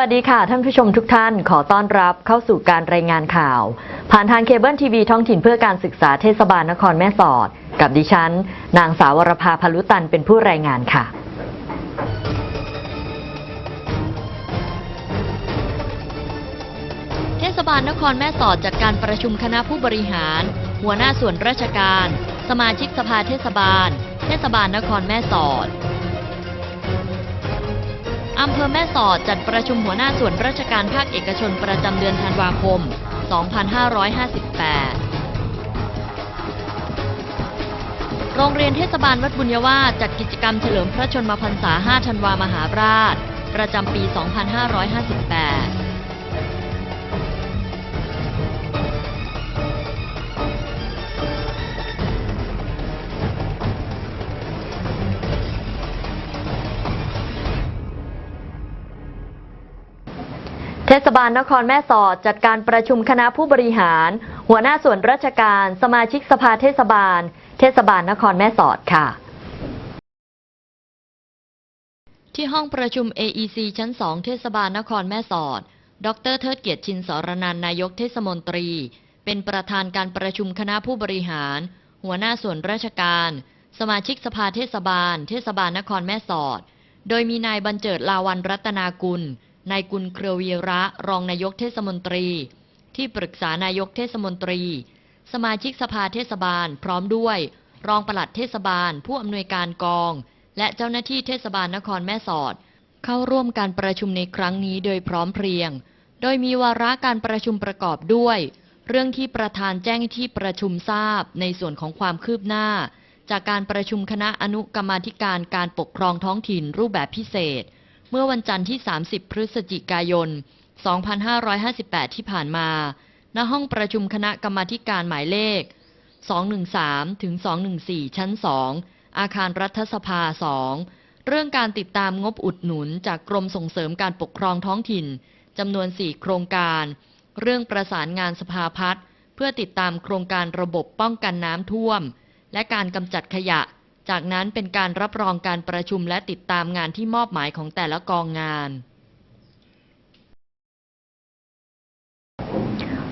สวัสดีค่ะ ท่านผู้ชมทุกท่านขอต้อนรับเข้าสู่การรายงานข่าว ผ่านทางเคเบิลทีวีท้องถิ่นเพื่อการศึกษาเทศบาลนครแม่สอด กับดิฉัน นางสาววรภาพลุตันเป็นผู้รายงานค่ะเทศบาลนครแม่สอดจัดการประชุมคณะผู้บริหาร หัวหน้าส่วนราชการ สมาชิกสภาเทศบาล เทศบาลนครแม่สอด อำเภอแม่สอดจัดประชุมหัวหน้าส่วนราชการภาคเอกชนประจำเดือนธันวาคม 2558 โรงเรียนเทศบาลวัดบุญยวาจัดกิจกรรมเฉลิมพระชนมพรรษา 5 ธันวามหาราช ประจำปี 2558 เทศบาลนครแม่สอดจัดการประชุมคณะผู้บริหาร หัวหน้าส่วนราชการ สมาชิกสภาเทศบาล เทศบาลนครแม่สอดค่ะ ที่ห้องประชุม AEC ชั้น 2 เทศบาลนครแม่สอด ดรเทิดเกียรติชินสรนันนายกเทศมนตรี เป็นประธานการประชุมคณะผู้บริหาร หัวหน้าส่วนราชการ สมาชิกสภาเทศบาล เทศบาลนครแม่สอด โดยมีนายบรรเจิดลาวันรัตนากุล นายกุลเครือวีระรองนายกเทศมนตรี ที่ปรึกษานายกเทศมนตรี สมาชิกสภาเทศบาล พร้อมด้วย รองปลัดเทศบาล ผู้อำนวยการกอง และเจ้าหน้าที่เทศบาลนครแม่สอด เข้าร่วมการประชุมในครั้งนี้โดยพร้อมเพรียง โดยมีวาระการประชุมประกอบด้วย เรื่องที่ประธานแจ้งที่ประชุมทราบในส่วนของความคืบหน้า จากการประชุมคณะอนุกรรมาธิการการปกครองท้องถิ่นรูปแบบพิเศษ เมื่อวันจันทร์ที่ 30 พฤศจิกายน 2558 ที่ผ่านมา ณ ห้องประชุมคณะกรรมาการหมายเลข 213 ถึง 214 ชั้น 2 อาคารรัฐสภา 2 เรื่องการติดตามงบอุดหนุนจากกรมส่งเสริมการปกครองท้องถิ่นจำนวน 4 โครงการ เรื่องประสานงานสภาพัฒน์เพื่อติดตามโครงการระบบป้องกันน้ำท่วม และการกำจัดขยะ จากนั้นเป็นการรับรองการประชุมและติดตามงานที่มอบหมายของแต่ละกองงาน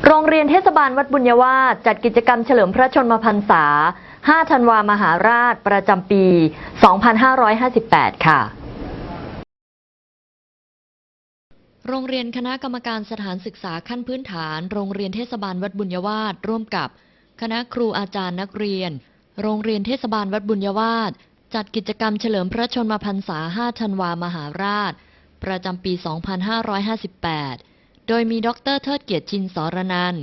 โรงเรียนเทศบาลวัดบุญยวาสจัดกิจกรรมเฉลิมพระชนมพรรษา 5 ธันวามหาราชประจำปี 2558 ค่ะโรงเรียนคณะกรรมการสถานศึกษาขั้นพื้นฐาน โรงเรียนเทศบาลวัดบุญยวาสร่วมกับ คณะครูอาจารย์นักเรียน โรงเรียนเทศบาลวัดบุญยวาสจัดกิจกรรมเฉลิมพระชนมพรรษา 5 ธันวา มหาราช ประจำปี 2558 โดยมีดรเทิดเกียรติชินสรนัน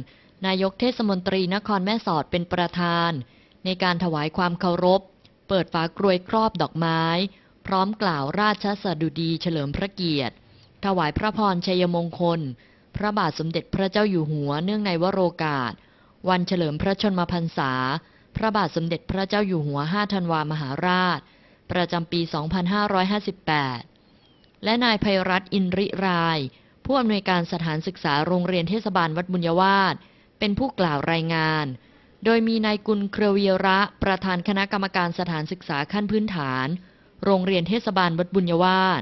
นายกเทศมนตรีนครแม่สอดเป็นประธาน ในการถวายความเคารพ เปิดฝากรวยครอบดอกไม้ พร้อมกล่าวราชสดุดีเฉลิมพระเกียรติ ถวายพระพรชัยมงคล พระบาทสมเด็จพระเจ้าอยู่หัวเนื่องในวโรกาส วันเฉลิมพระชนมพรรษา พระบาทสมเด็จพระเจ้าอยู่หัว 5 ธันวามหาราช ประจำปี 2558 และนายภัยรัตน์อินริราย ผู้อำนวยการสถานศึกษาโรงเรียนเทศบาลวัดบุญยวาสเป็นผู้กล่าวรายงาน โดยมีนายกุลเครือวีระ ประธานคณะกรรมการสถานศึกษาขั้นพื้นฐาน โรงเรียนเทศบาลวัดบุญยวาส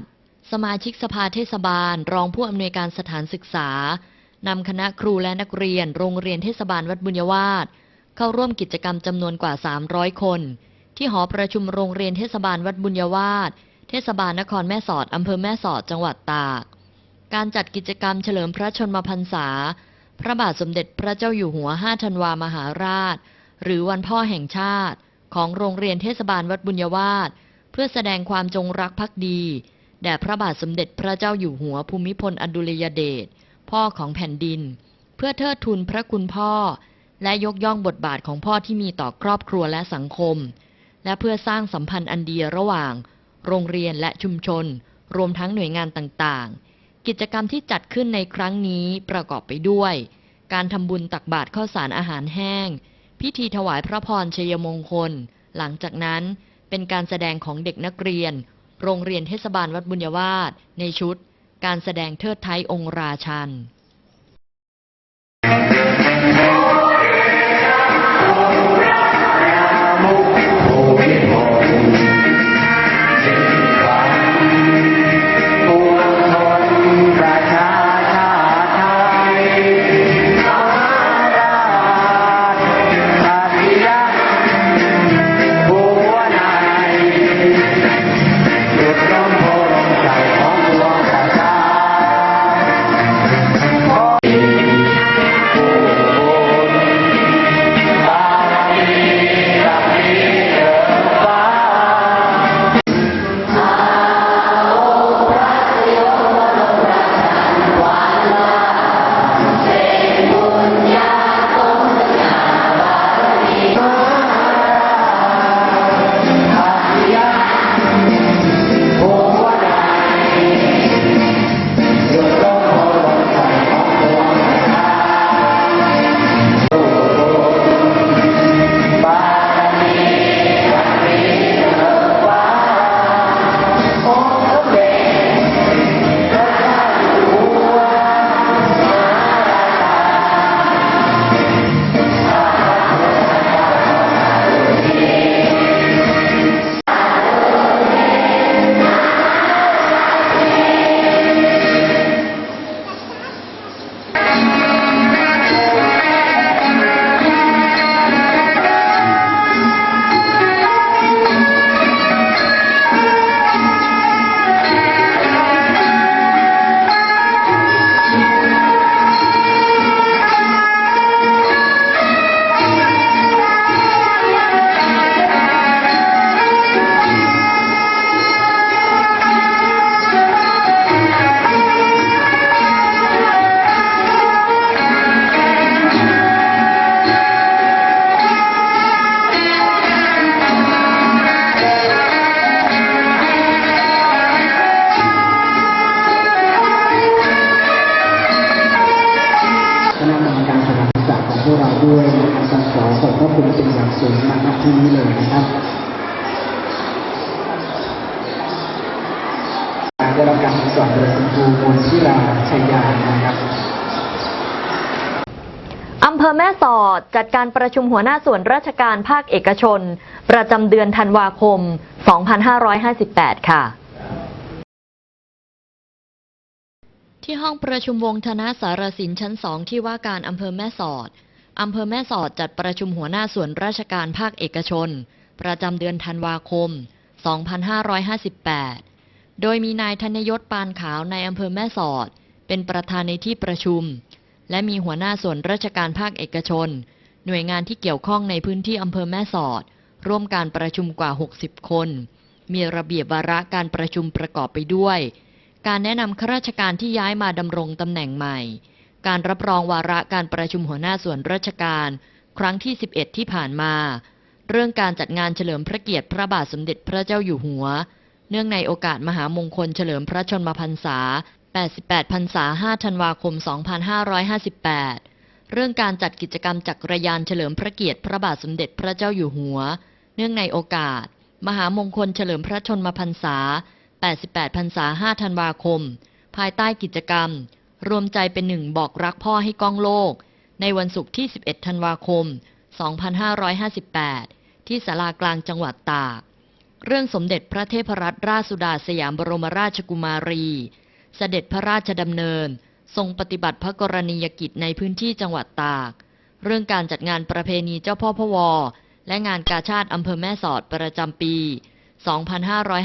สมาชิกสภาเทศบาล รองผู้อำนวยการสถานศึกษานำคณะครูและนักเรียน โรงเรียนเทศบาลวัดบุญยวาส เข้าร่วมกิจกรรมจำนวนกว่า 300 คน ที่หอประชุมโรงเรียนเทศบาลวัดบุญยวาสเทศบาลนครแม่สอดอำเภอแม่สอดจังหวัดตาก การจัดกิจกรรมเฉลิมพระชนมพรรษา พระบาทสมเด็จพระเจ้าอยู่หัว 5 ธันวามหาราช หรือวันพ่อแห่งชาติ ของโรงเรียนเทศบาลวัดบุญยวาสเพื่อแสดงความจงรักภักดี แด่พระบาทสมเด็จพระเจ้าอยู่หัวภูมิพลอดุลยเดชพ่อของแผ่นดิน เพื่อเทิดทูนพระคุณพ่อ และยกย่องบทบาทของพ่อที่มีต่อครอบครัวและสังคม และเพื่อสร้างสัมพันธ์อันดีระหว่าง โรงเรียนและชุมชน รวมทั้งหน่วยงานต่างๆ กิจกรรมที่จัดขึ้นในครั้งนี้ประกอบไปด้วย การทำบุญตักบาตรข้าวสารอาหารแห้ง พิธีถวายพระพรชัยมงคล หลังจากนั้นเป็นการแสดงของเด็กนักเรียน โรงเรียนเทศบาลวัดบุญยวาสในชุด การแสดงเทิดไทยองค์ราชัน ได้รับการสอนโดยคุณครูมนชิราชัยยานะครับอำเภอแม่สอดจัดการประชุมหัวหน้าส่วนราชการภาคเอกชน ประจำเดือนธันวาคม 2558 ค่ะ ที่ห้องประชุมวงธนาสารสินชั้นสองที่ว่าการอำเภอแม่สอดอำเภอแม่สอดจัดประชุมหัวหน้าส่วนราชการภาคเอกชน ประจำเดือนธันวาคม 2558 โดยมีนายธนยศปานขาวในอำเภอแม่สอด เป็นประธานในที่ประชุม และมีหัวหน้าส่วนราชการภาคเอกชน หน่วยงานที่เกี่ยวข้องในพื้นที่อำเภอแม่สอด ร่วมการประชุมกว่า 60 คน มีระเบียบวาระการประชุมประกอบไปด้วย การแนะนำข้าราชการที่ย้ายมาดำรงตำแหน่งใหม่ การรับรองวาระการประชุมหัวหน้าส่วนราชการ ครั้งที่ 11 ที่ผ่านมา เรื่องการจัดงานเฉลิมพระเกียรติพระบาทสมเด็จพระเจ้าอยู่หัว เนื่องในโอกาสมหามงคลเฉลิมพระชนมพรรษา 88 พรรษา 5 ธันวาคม 2558 เรื่องการจัดกิจกรรมจักรยานเฉลิมพระเกียรติพระบาทสมเด็จพระเจ้าอยู่หัว เนื่องในโอกาส มหามงคลเฉลิมพระชนมพรรษา 88 พรรษา 5 ธันวาคม ภายใต้กิจกรรม รวมใจเป็นหนึ่งบอกรักพ่อให้ก้องโลก ในวันศุกร์ที่ 11 ธันวาคม 2558 ที่ศาลากลางจังหวัดตาก เรื่องสมเด็จพระเทพรัตนราชสุดาสยามบรมราชกุมารีสเสด็จพระราชดำเนิน ทรงปฏิบัติพระกรณียกิจในพื้นที่จังหวัดตาก เรื่องการจัดงานประเพณีเจ้าพ่อพวอและงานกาชาติอำเภอแม่สอดประจำปี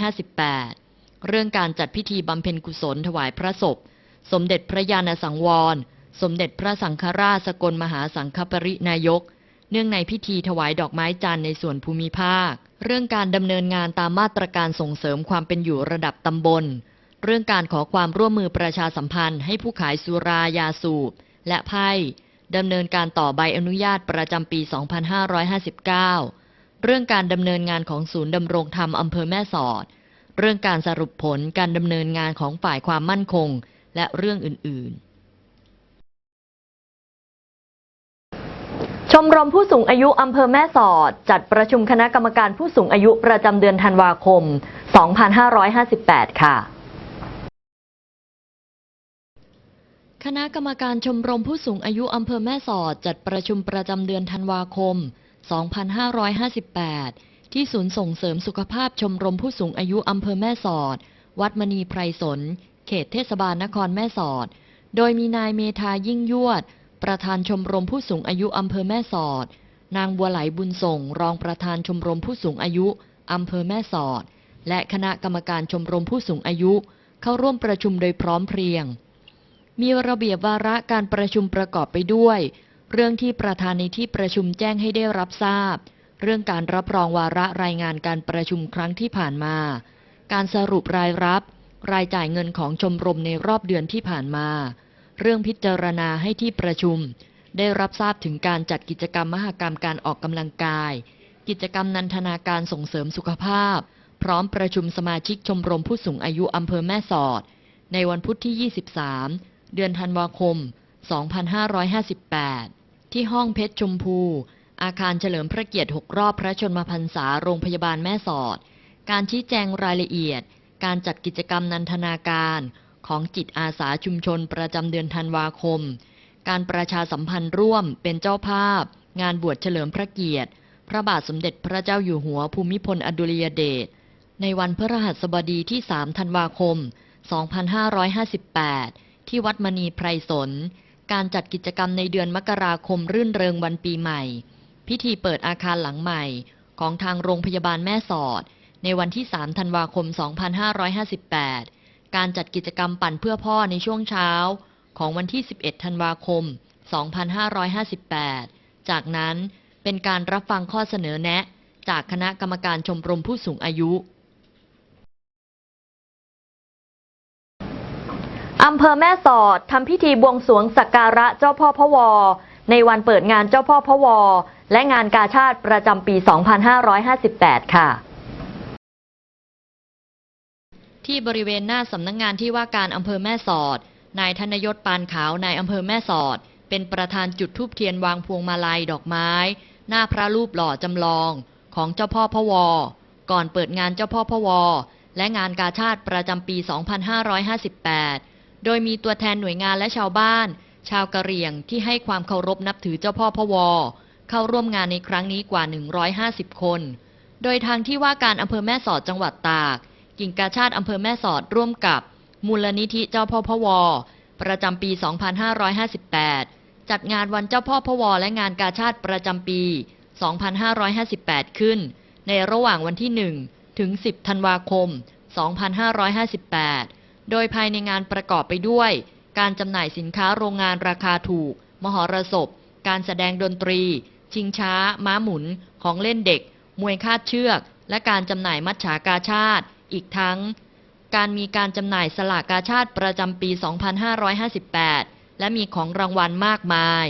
2558 เรื่องการจัดพิธีบำเพ็ญกุศลถวายพระศพ สมเด็จพระยาณสังวร สมเด็จพระสังฆราชสกลมหาสังฆปรินายก เนื่องในพิธีถวายดอกไม้จันทร์ในส่วนภูมิภาค เรื่องการดำเนินงานตามมาตรการส่งเสริมความเป็นอยู่ระดับตำบล เรื่องการขอความร่วมมือประชาสัมพันธ์ให้ผู้ขายสุรายาสูบ และไพ่ดำเนินการต่อใบอนุญาตประจำปี 2559 เรื่องการดำเนินงานของศูนย์ดำรงธรรมอำเภอแม่สอด เรื่องการสรุปผลการดำเนินงานของฝ่ายความมั่นคง และเรื่องอื่น ๆ มรมผู้สูงอายุอำเภอแม่สอด จัดประชุมคณะกรรมการผู้สูงอายุประจำเดือนธันวาคม 2558 ค่ะ คณะกรรมการชมรมผู้สูงอายุอำเภอแม่สอด จัดประชุมประจำเดือนธันวาคม 2558 ที่ศูนย์ส่งเสริมสุขภาพชมรมผู้สูงอายุอำเภอแม่สอด วัดมณีไพรสน เขตเทศบาลนครแม่สอด โดยมีนายเมธายิ่งยวด ประธานชมรมผู้สูงอายุอำเภอแม่สอด นางบัวไหลบุญส่ง รองประธานชมรมผู้สูงอายุอำเภอแม่สอด และคณะกรรมการชมรมผู้สูงอายุ เข้าร่วมประชุมโดยพร้อมเพรียง มีระเบียบวาระการประชุมประกอบไปด้วย เรื่องที่ประธานในที่ประชุมแจ้งให้ได้รับทราบ เรื่องการรับรองวาระรายงานการประชุมครั้งที่ผ่านมา การสรุปรายรับ รายจ่ายเงินของชมรมในรอบเดือนที่ผ่านมา เรื่องพิจารณาให้ที่ประชุม ได้รับทราบถึงการจัดกิจกรรมมหกรรมการออกกำลังกาย กิจกรรมนันทนาการส่งเสริมสุขภาพ พร้อมประชุมสมาชิกชมรมผู้สูงอายุอำเภอแม่สอด ในวันพุธที่ 23 เดือนธันวาคม 2558 ที่ห้องเพชรชมพู อาคารเฉลิมพระเกียรติ 6 รอบพระชนมพรรษาโรงพยาบาลแม่สอด การชี้แจงรายละเอียด การจัดกิจกรรมนันทนาการ ของจิตอาสาชุมชนประจำเดือนธันวาคม การประชาสัมพันธ์ร่วมเป็นเจ้าภาพ งานบวชเฉลิมพระเกียรติ พระบาทสมเด็จพระเจ้าอยู่หัวภูมิพลอดุลยเดชในวันพฤหัสบดีที่ 3 ธันวาคม 2558 ที่วัดมณีไพรสน การจัดกิจกรรมในเดือนมกราคมรื่นเริงวันปีใหม่ พิธีเปิดอาคารหลังใหม่ของทางโรงพยาบาลแม่สอด ในวันที่ 3 ธันวาคม 2558 การจัดกิจกรรมปั่นเพื่อพ่อในช่วงเช้า ของวันที่ 11 ธันวาคม 2558 จากนั้นเป็นการรับฟังข้อเสนอแนะ จากคณะกรรมการชมรมผู้สูงอายุอำเภอแม่สอดทำพิธีบวงสรวงสักการะเจ้าพ่อพะวอ ในวันเปิดงานเจ้าพ่อพะวอ และงานกาชาติประจำปี 2558 ค่ะ ที่บริเวณหน้าสำนักงงานที่ว่าการอำเภอแม่สอด นายธนยศปานขาวนายอำเภอแม่สอด เป็นประธานจุดธูปเทียนวางพวงมาลัยดอกไม้ หน้าพระรูปหล่อจำลองของเจ้าพ่อพะวอ ก่อนเปิดงานเจ้าพ่อพะวอ และงานกาชาติประจำปี 2558 โดยมีตัวแทนหน่วยงานและชาวบ้าน ชาวกะเหรี่ยงที่ให้ความเคารพนับถือเจ้าพ่อพะวอ เข้าร่วมงานในครั้งนี้กว่า 150 คน โดยทางที่ว่าการอำเภอแม่สอดจังหวัดตาก กิ่งกาชาติอำเภอแม่สอดร่วมกับ มูลนิธิเจ้าพ่อพวอประจำปี 2558 จัดงานวันเจ้าพ่อพวอและงานกาชาติประจำปี 2558 ขึ้น ในระหว่างวันที่ 1 ถึง 10 ธันวาคม 2558 โดยภายในงานประกอบไปด้วย การจำหน่ายสินค้าโรงงานราคาถูก มหรสพ การแสดงดนตรี ชิงช้า ม้าหมุน ของเล่นเด็ก มวยคาดเชือก และการจำหน่ายมัจฉากาชาติ อีกทั้ง การมีการจำหน่ายสลากกาชาติประจำปี 2558 และมีของรางวัลมากมาย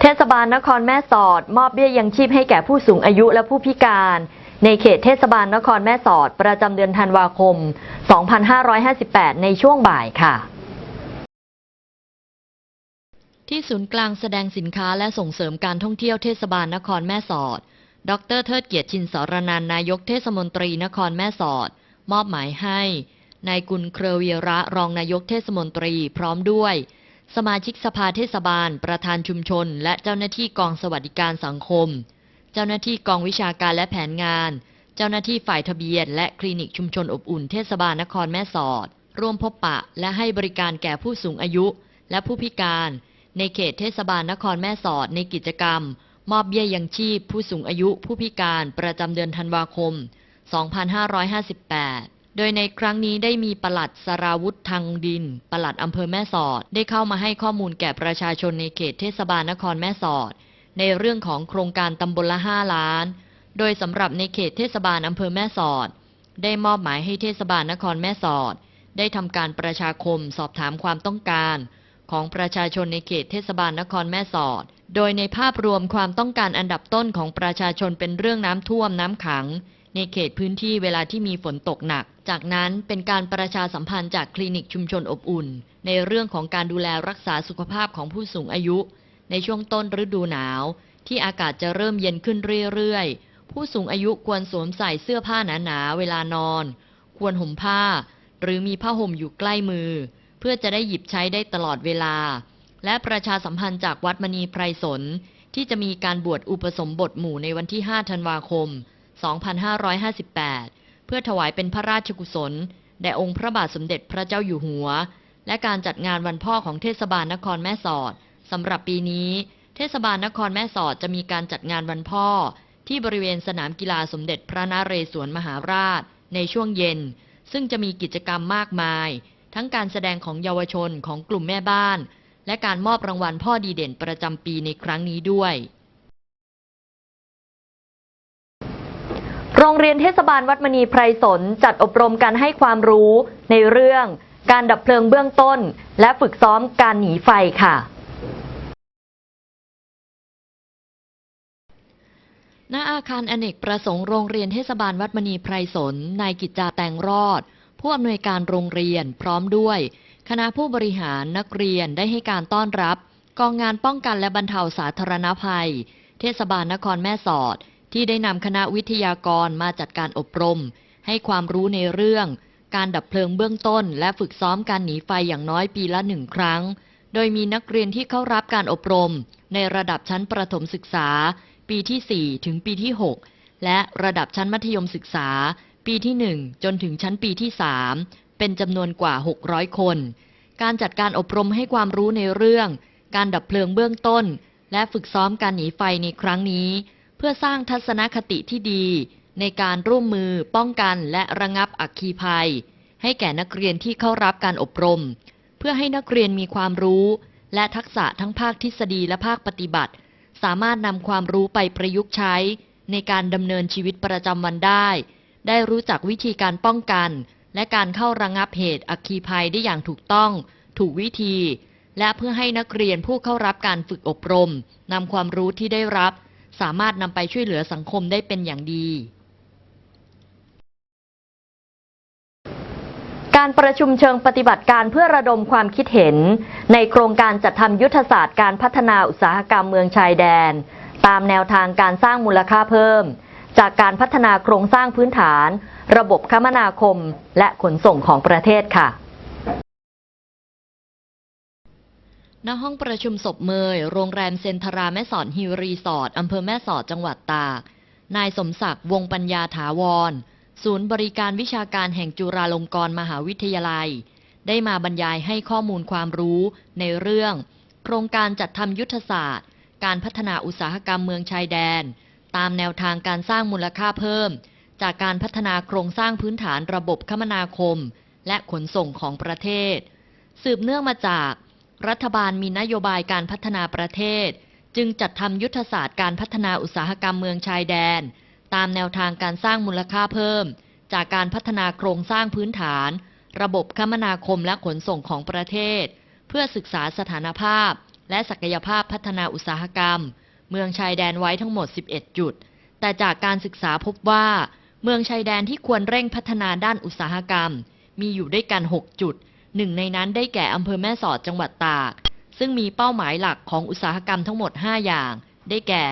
เทศบาลนครแม่สอด มอบเบี้ยยังชีพให้แก่ผู้สูงอายุและผู้พิการในเขตเทศบาลนครแม่สอด ประจำเดือนธันวาคม 2558 ในช่วงบ่ายค่ะ ที่ศูนย์กลางแสดงสินค้าและส่งเสริมการท่องเที่ยวเทศบาลนครแม่สอด ดรเทิดเกียรติชินสรนันนายกเทศมนตรีนครแม่สอด มอบหมายให้นายกุลเครือวีระรองนายกเทศมนตรีพร้อมด้วย สมาชิกสภาเทศบาล ประธานชุมชน และเจ้าหน้าที่กองสวัสดิการสังคม เจ้าหน้าที่กองวิชาการและแผนงาน เจ้าหน้าที่ฝ่ายทะเบียน และคลินิกชุมชนอบอุ่นเทศบาลนครแม่สอด ร่วมพบปะ และให้บริการแก่ผู้สูงอายุ และผู้พิการ ในเขตเทศบาลนครแม่สอดในกิจกรรม มอบเบี้ยยังชีพ ผู้สูงอายุผู้พิการประจำเดือนธันวาคม 2558โดยในครั้งนี้ได้มีปลัดสราวุธทางดิน ปลัดอำเภอแม่สอด ได้เข้ามาให้ข้อมูลแก่ประชาชนในเขตเทศบาลนครแม่สอด ในเรื่องของโครงการตำบลละ 5 ล้าน โดยสำหรับในเขตเทศบาลอำเภอแม่สอด ได้มอบหมายให้เทศบาลนครแม่สอด ได้ทำการประชาคมสอบถามความต้องการ ของประชาชนในเขตเทศบาลนครแม่สอด โดยในภาพรวมความต้องการอันดับต้นของประชาชนเป็นเรื่องน้ำท่วมน้ำขัง ในเขตพื้นที่เวลาที่มีฝนตกหนัก จากนั้นเป็นการประชาสัมพันธ์จากคลินิกชุมชนอบอุ่น ในเรื่องของการดูแลรักษาสุขภาพของผู้สูงอายุ ในช่วงต้นฤดูหนาว ที่อากาศจะเริ่มเย็นขึ้นเรื่อยๆ ผู้สูงอายุควรสวมใส่เสื้อผ้าหนาๆเวลานอน ควรห่มผ้า หรือมีผ้าห่มอยู่ใกล้มือ เพื่อจะได้หยิบใช้ได้ตลอดเวลา และประชาสัมพันธ์จากวัดมณีไพรสน ที่จะมีการบวชอุปสมบทหมู่ในวันที่ 5 ธันวาคม 2558 เพื่อถวายเป็นพระราชกุศล แด่องค์พระบาทสมเด็จพระเจ้าอยู่หัว และการจัดงานวันพ่อของเทศบาลนครแม่สอดสำหรับปีนี้ เทศบาลนครแม่สอดจะมีการจัดงานวันพ่อ ที่บริเวณสนามกีฬาสมเด็จพระนเรศวรมหาราช ในช่วงเย็น ซึ่งจะมีกิจกรรมมากมาย ทั้งการแสดงของเยาวชนของกลุ่มแม่บ้าน และการมอบรางวัลพ่อดีเด่นประจำปีในครั้งนี้ด้วย โรงเรียนเทศบาลวัดมณีไพรสนจัดอบรมการให้ความรู้ในเรื่อง การดับเพลิงเบื้องต้น และฝึกซ้อมการหนีไฟค่ะณอาคารอเนกประสงค์โรงเรียนเทศบาลวัดมณีไพรสนนายกิจจาแตงรอด ผู้อำนวยการโรงเรียนพร้อมด้วย คณะผู้บริหารนักเรียนได้ให้การต้อนรับ กองงานป้องกันและบรรเทาสาธารณภัย เทศบาลนครแม่สอด ที่ได้นำคณะวิทยากรมาจัดการอบรม ให้ความรู้ในเรื่อง การดับเพลิงเบื้องต้น และฝึกซ้อมการหนีไฟอย่างน้อยปีละหนึ่งครั้ง โดยมีนักเรียนที่เข้ารับการอบรม ในระดับชั้นประถมศึกษา ปีที่ 4 ถึงปีที่ 6 และระดับชั้นมัธยมศึกษา ปีที่ 1 จนถึงชั้นปีที่ 3 เป็นจำนวนกว่า 600 คน การจัดการอบรมให้ความรู้ในเรื่อง การดับเพลิงเบื้องต้น และฝึกซ้อมการหนีไฟในครั้งนี้ เพื่อสร้างทัศนคติที่ดี ในการร่วมมือ ป้องกันและระงับอัคคีภัย ให้แก่นักเรียนที่เข้ารับการอบรม เพื่อให้นักเรียนมีความรู้ และทักษะทั้งภาคทฤษฎีและภาคปฏิบัติ สามารถนำความรู้ไปประยุกต์ใช้ ในการดำเนินชีวิตประจำวันได้ ได้รู้จักวิธีการป้องกัน และการเข้าระงงับเหตุอัคคีภัยได้อย่างถูกต้อง ถูกวิธี และเพื่อให้นักเรียนผู้เข้ารับการฝึกอบรมนำความรู้ที่ได้รับ สามารถนำไปช่วยเหลือสังคมได้เป็นอย่างดี การประชุมเชิงปฏิบัติการเพื่อระดมความคิดเห็น ในโครงการจัดทำยุทธศาสตร์การพัฒนาอุตสาหกรรมเมืองชายแดน ตามแนวทางการสร้างมูลค่าเพิ่ม จากการพัฒนาโครงสร้างพื้นฐาน ระบบคมนาคม และขนส่งของประเทศค่ะณห้องประชุมศพเมย โรงแรมเซนทราแม่สอดฮิลรีสอร์ทอำเภอแม่สอดจังหวัดตาก นายสมศักดิ์วงปัญญาถาวร ศูนย์บริการวิชาการแห่งจุฬาลงกรณ์มหาวิทยาลัย ได้มาบรรยายให้ข้อมูลความรู้ในเรื่อง โครงการจัดทำยุทธศาสตร์ การพัฒนาอุตสาหกรรมเมืองชายแดน ตามแนวทางการสร้างมูลค่าเพิ่ม จากการพัฒนาโครงสร้างพื้นฐานระบบคมนาคม และขนส่งของประเทศ สืบเนื่องมาจาก รัฐบาลมีนโยบายการพัฒนาประเทศ จึงจัดทำยุทธศาสตร์การพัฒนาอุตสาหกรรมเมืองชายแดน ตามแนวทางการสร้างมูลค่าเพิ่ม จากการพัฒนาโครงสร้างพื้นฐาน ระบบคมนาคมและขนส่งของประเทศ เพื่อศึกษาสถานภาพ และศักยภาพพัฒนาอุตสาหกรรม เมืองชายแดนไว้ทั้งหมด 11 จุด แต่จากการศึกษาพบว่า เมืองชายแดนที่ควรเร่งพัฒนาด้านอุตสาหกรรม มีอยู่ด้วยกัน 6 จุด หนึ่งในนั้นได้แก่อำเภอแม่สอดจังหวัดตาก ซึ่งมีเป้าหมายหลักของอุตสาหกรรมทั้งหมด 5 อย่าง ได้แก่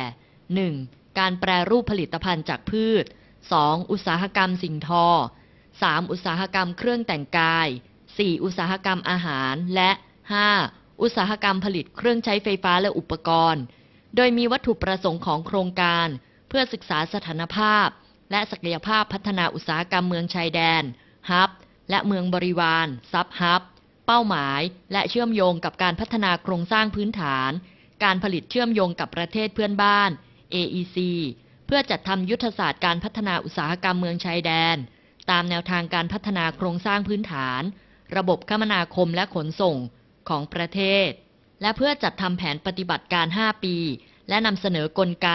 1. การแปรรูปผลิตภัณฑ์จากพืช 2. อุตสาหกรรมสิ่งทอ 3. อุตสาหกรรมเครื่องแต่งกาย 4. อุตสาหกรรมอาหาร และ 5. อุตสาหกรรมผลิตเครื่องใช้ไฟฟ้าและอุปกรณ์ โดยมีวัตถุประสงค์ของโครงการ เพื่อศึกษาสถานภาพ และศักยภาพพัฒนาอุตสาหกรรมเมืองชายแดนฮับ และเมืองบริวารซับฮับ เป้าหมาย และเชื่อมโยงกับการพัฒนาโครงสร้างพื้นฐาน การผลิตเชื่อมโยงกับประเทศเพื่อนบ้าน AEC เพื่อจัดทำยุทธศาสตร์การพัฒนาอุตสาหกรรมเมืองชายแดน ตามแนวทางการพัฒนาโครงสร้างพื้นฐาน ระบบคมนาคมและขนส่งของประเทศ และเพื่อจัดทำแผนปฏิบัติการ 5 ปี และนำเสนอกลไก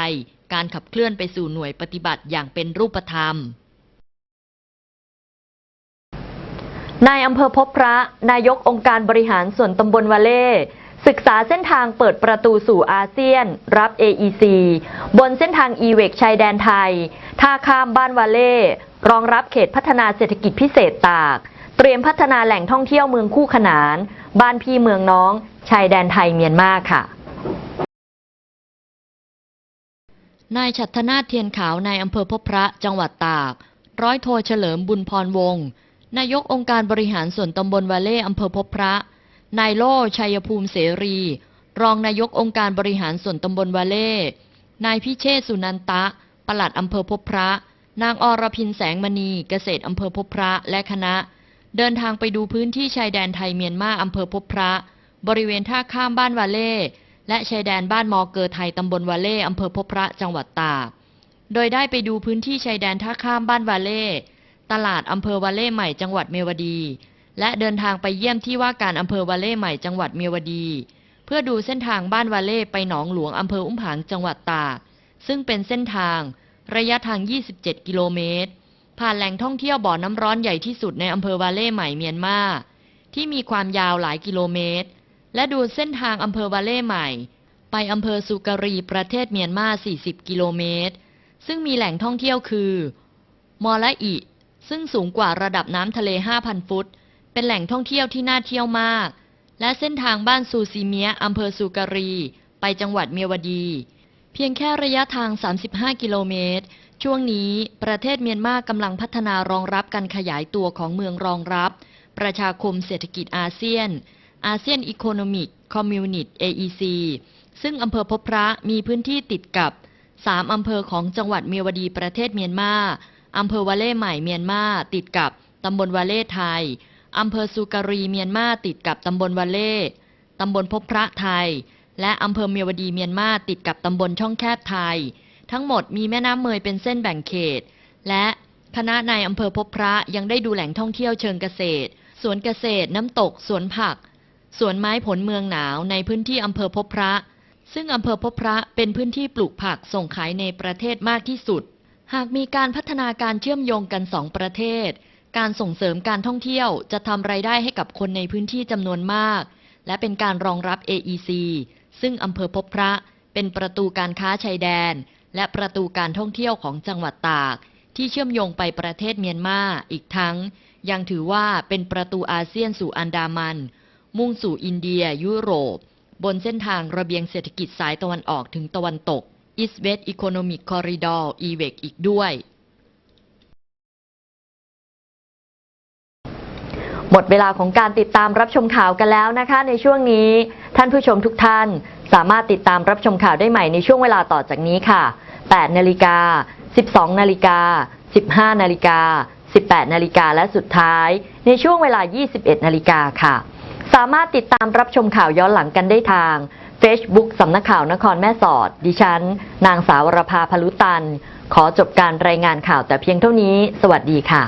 การขับเคลื่อนไปสู่หน่วยปฏิบัติอย่างเป็นรูปธรรมนายอำเภอพบพระ นายกองค์การบริหารส่วนตำบลวาเล่ ศึกษาเส้นทางเปิดประตูสู่อาเซียน รับ AEC บนเส้นทางอีเวกชายแดนไทย ท่าข้ามบ้านวาเล่ รองรับเขตพัฒนาเศรษฐกิจพิเศษตาก เตรียมพัฒนาแหล่งท่องเที่ยวเมืองคู่ขนาน บ้านพี่เมืองน้อง ชายแดนไทยเมียนมาค่ะนายชัตนาถเทียนขาวนายอำเภอพบพระจังหวัดตาก ร้อยโทเฉลิมบุญพรวงศ์นายกองค์การบริหารส่วนตำบลวาเล่อำเภอพบพระ นายโล่ชัยภูมิเสรี รองนายกองค์การบริหารส่วนตำบลวาเล่ นายพิเชษสุนันตะ ปลัดอำเภอพบพระ นางอรพินแสงมณีเกษตรอำเภอพบพระและคณะ เดินทางไปดูพื้นที่ชายแดนไทยเมียนมาอำเภอพบพระ บริเวณท่าข้ามบ้านวาเล่และชายแดนบ้านมอเกอไทยตำบลวาเล่อำเภอพบพระจังหวัดตากโดยได้ไปดูพื้นที่ชายแดนท่าข้ามบ้านวาเล่ตลาดอำเภอวาเล่ใหม่จังหวัดเมียวดี และเดินทางไปเยี่ยมที่ว่าการอำเภอวาเล่ใหม่จังหวัดเมียวดี เพื่อดูเส้นทางบ้านวาเล่ไปหนองหลวงอำเภออุ้มผางจังหวัดตากซึ่งเป็นเส้นทางระยะทาง 27 กิโลเมตร ผ่านแหล่งท่องเที่ยวบ่อน้ำร้อนใหญ่ที่สุดในอำเภอวาเล่ใหม่เมียนมาที่มีความยาวหลายกิโลเมตร และดูเส้นทางอำเภอวาเล่ใหม่ ไปอำเภอสุการีประเทศเมียนมา 40 กิโลเมตร ซึ่งมีแหล่งท่องเที่ยวคือ มอละอิ ซึ่งสูงกว่าระดับน้ำทะเล 5,000 ฟุต เป็นแหล่งท่องเที่ยวที่น่าเที่ยวมาก และเส้นทางบ้านซูซีเมียอำเภอสุการี ไปจังหวัดเมียวดี เพียงแค่ระยะทาง 35 กิโลเมตร ช่วงนี้ประเทศเมียนมากำลังพัฒนารองรับการขยายตัวของเมืองรองรับ ประชาคมเศรษฐกิจอาเซียนอาเซียนอีโคโนมิกคอมมิวนิต AEC ซึ่งอำเภอพบพระมีพื้นที่ติดกับ 3 อำเภอของจังหวัดเมียวดีประเทศเมียนมาอำเภอวาเล่ใหม่เมียนมาติดกับตำบลวาเล่ไทยอำเภอสุการีเมียนมาติดกับตำบลวาเล่ตำบลพบพระไทย และอำเภอเมียวดีเมียนมาติดกับตำบลช่องแคบไทย ทั้งหมดมีแม่น้ำเมยเป็นเส้นแบ่งเขต และคณะนายอำเภอพบพระยังได้ดูแหล่งท่องเที่ยวเชิงเกษตร สวนเกษตร น้ำตก สวนผัก สวนไม้ผลเมืองหนาวในพื้นที่อำเภอพบพระ ซึ่งอำเภอพบพระเป็นพื้นที่ปลูกผักส่งขายในประเทศมากที่สุด หากมีการพัฒนาการเชื่อมโยงกันสองประเทศ การส่งเสริมการท่องเที่ยวจะทำไรายได้ให้กับคนในพื้นที่จำนวนมาก และเป็นการรองรับ AEC ซึ่งอำเภอพบพระเป็นประตูการค้าชายแดน และประตูการท่องเที่ยวของจังหวัดตาก ที่เชื่อมโยงไปประเทศเมียนมาอีกทั้ง ยังถือว่าเป็นประตูอาเซียนสู่อันดามัน มุ่งสู่อินเดียยุโรป บนเส้นทางระเบียงเศรษฐกิจสายตะวันออกถึงตะวันตก East West Economic Corridor EVEC อีกด้วยหมดเวลาของการติดตามรับชมข่าวกันแล้วนะคะ ในช่วงนี้ท่านผู้ชมทุกท่าน สามารถติดตามรับชมข่าวได้ใหม่ในช่วงเวลาต่อจากนี้ค่ะ 8 นาฬิกา 12 นาฬิกา 15 นาฬิกา 18 นาฬิกาและสุดท้ายในช่วงเวลา 21 นาฬิกาค่ะ สามารถติดตามรับชมข่าวย้อนหลังกันได้ทาง Facebook สำนักข่าวนครแม่สอด ดิฉัน นางสาวรภาพลุตัน ขอจบการรายงานข่าวแต่เพียงเท่านี้ สวัสดีค่ะ